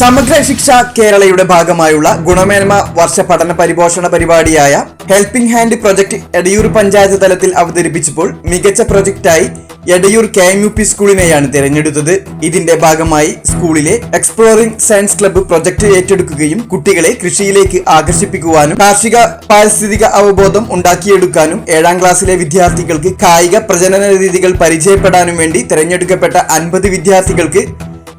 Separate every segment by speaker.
Speaker 1: Samagra Shiksha കേരളയുടെ ഭാഗമായുള്ള ഗുണമേന്മ വർഷ പഠന പരിപോഷണ പരിപാടിയായ helping hand project Edayur panchayat തലത്തിൽ അവതരിപ്പിച്ചപ്പോൾ മികച്ച പ്രൊജക്റ്റായി Edayur K M U P സ്കൂളിനെയാണ് തിരഞ്ഞെടുത്തത്. ഇതിന്റെ ഭാഗമായി സ്കൂളിലെ എക്സ്പ്ലോറിംഗ് സയൻസ് ക്ലബ്ബ് പ്രൊജക്ട് ഏറ്റെടുക്കുകയും കുട്ടികളെ കൃഷിയിലേക്ക് ആകർഷിപ്പിക്കുവാനും കാർഷിക പാരിസ്ഥിതിക അവബോധം ഉണ്ടാക്കിയെടുക്കാനും ഏഴാം ക്ലാസ്സിലെ വിദ്യാർത്ഥികൾക്ക് കായിക പ്രജനന രീതികൾ പരിചയപ്പെടാനും വേണ്ടി തിരഞ്ഞെടുക്കപ്പെട്ട അൻപത് വിദ്യാർത്ഥികൾക്ക്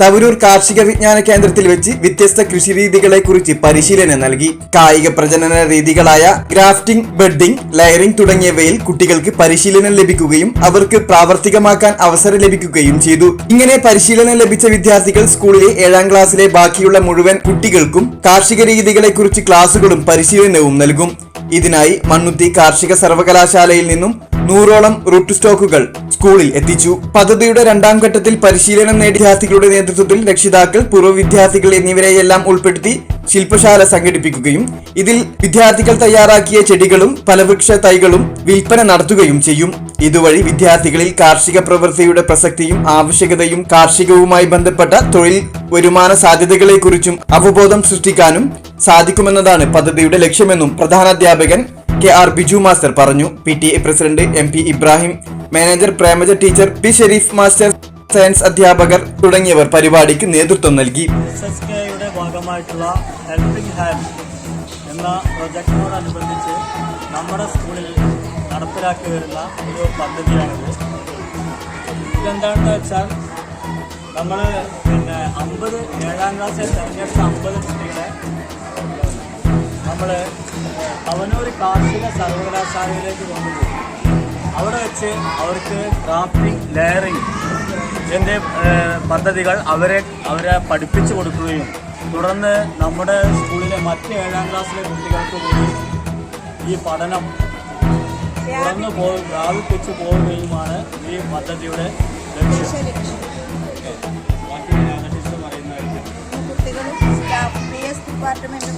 Speaker 1: തവരൂർ കാർഷിക വിജ്ഞാന കേന്ദ്രത്തിൽ വെച്ച് വ്യത്യസ്ത കൃഷി രീതികളെ കുറിച്ച് പരിശീലനം നൽകി. കായിക പ്രജനന രീതികളായ ഗ്രാഫ്റ്റിംഗ് ബെഡിംഗ് ലയറിംഗ് തുടങ്ങിയവയിൽ കുട്ടികൾക്ക് പരിശീലനം ലഭിക്കുകയും അവർക്ക് പ്രാവർത്തികമാക്കാൻ അവസരം ലഭിക്കുകയും ചെയ്തു. ഇങ്ങനെ പരിശീലനം ലഭിച്ച വിദ്യാർത്ഥികൾ സ്കൂളിലെ ഏഴാം ക്ലാസ്സിലെ ബാക്കിയുള്ള മുഴുവൻ കുട്ടികൾക്കും കാർഷിക രീതികളെ കുറിച്ച് ക്ലാസുകളും പരിശീലനവും നൽകും. ഇതിനായി മണ്ണുത്തി കാർഷിക സർവകലാശാലയിൽ നിന്നും നൂറോളം റൂട്ട് സ്റ്റോക്കുകൾ സ്കൂളിൽ എത്തിച്ചു. പദ്ധതിയുടെ രണ്ടാം ഘട്ടത്തിൽ പരിശീലനം നേടിയ വിദ്യാർത്ഥികളുടെ നേതൃത്വത്തിൽ രക്ഷിതാക്കൾ പൂർവ വിദ്യാർത്ഥികൾ എന്നിവരെയെല്ലാം ഉൾപ്പെടുത്തി ശില്പശാല സംഘടിപ്പിക്കുകയും ഇതിൽ വിദ്യാർത്ഥികൾ തയ്യാറാക്കിയ ചെടികളും പലവൃക്ഷ തൈകളും വിൽപ്പന നടത്തുകയും ചെയ്യും. ഇതുവഴി വിദ്യാർത്ഥികളിൽ കാർഷിക പ്രവൃത്തിയുടെ പ്രസക്തിയും ആവശ്യകതയും കാർഷികവുമായി ബന്ധപ്പെട്ട തൊഴിൽ വരുമാന സാധ്യതകളെക്കുറിച്ചും അവബോധം സൃഷ്ടിക്കാനും സാധിക്കുമെന്നതാണ് പദ്ധതിയുടെ ലക്ഷ്യമെന്നും പ്രധാനാധ്യാപകൻ കെ ആർ ബിജു മാസ്റ്റർ പറഞ്ഞു. P T A president M P Ibrahim manager Premaja teacher P Sharif master science അധ്യാപകർ തുടങ്ങിയവർ പരിപാടിക്ക് നേതൃത്വം നൽകി.
Speaker 2: ഭാഗമായിട്ടുള്ള ഹെൽപ്പിംഗ് ഹാൻഡ് എന്ന പ്രൊജക്ടിനോടനുബന്ധിച്ച് നമ്മുടെ സ്കൂളിൽ നടപ്പിലാക്കി വരുന്ന ഒരു പദ്ധതിയാണിത്. ഇതെന്താണെന്ന് വെച്ചാൽ നമ്മൾ പിന്നെ അമ്പത് ഏഴാം ക്ലാസ്സിൽ തെരഞ്ഞെടുത്ത അമ്പത് കുട്ടികളെ നമ്മൾ അവനൊരു കാർഷിക സർവകലാശാലയിലേക്ക് കൊണ്ടുപോയി അവിടെ വെച്ച് അവർക്ക് ക്രാഫ്റ്റിംഗ് ലെയറിംഗ് ഇതിന്റെ പദ്ധതികൾ അവരെ അവരെ പഠിപ്പിച്ചു കൊടുക്കുകയും തുടർന്ന് നമ്മുടെ സ്കൂളിലെ മറ്റ് ഏഴാം ക്ലാസ്സിലെ കുട്ടികൾക്ക് കൂടി ഈ പഠനം തുറന്നു പോ വ്യാപിപ്പിച്ചു പോവുകയുമാണ് ഈ പദ്ധതിയുടെ ലക്ഷ്യം. ബാക്കി പറയുന്നതായിരിക്കും.
Speaker 3: കുട്ടികളും ഡിപ്പാർട്ട്മെന്റും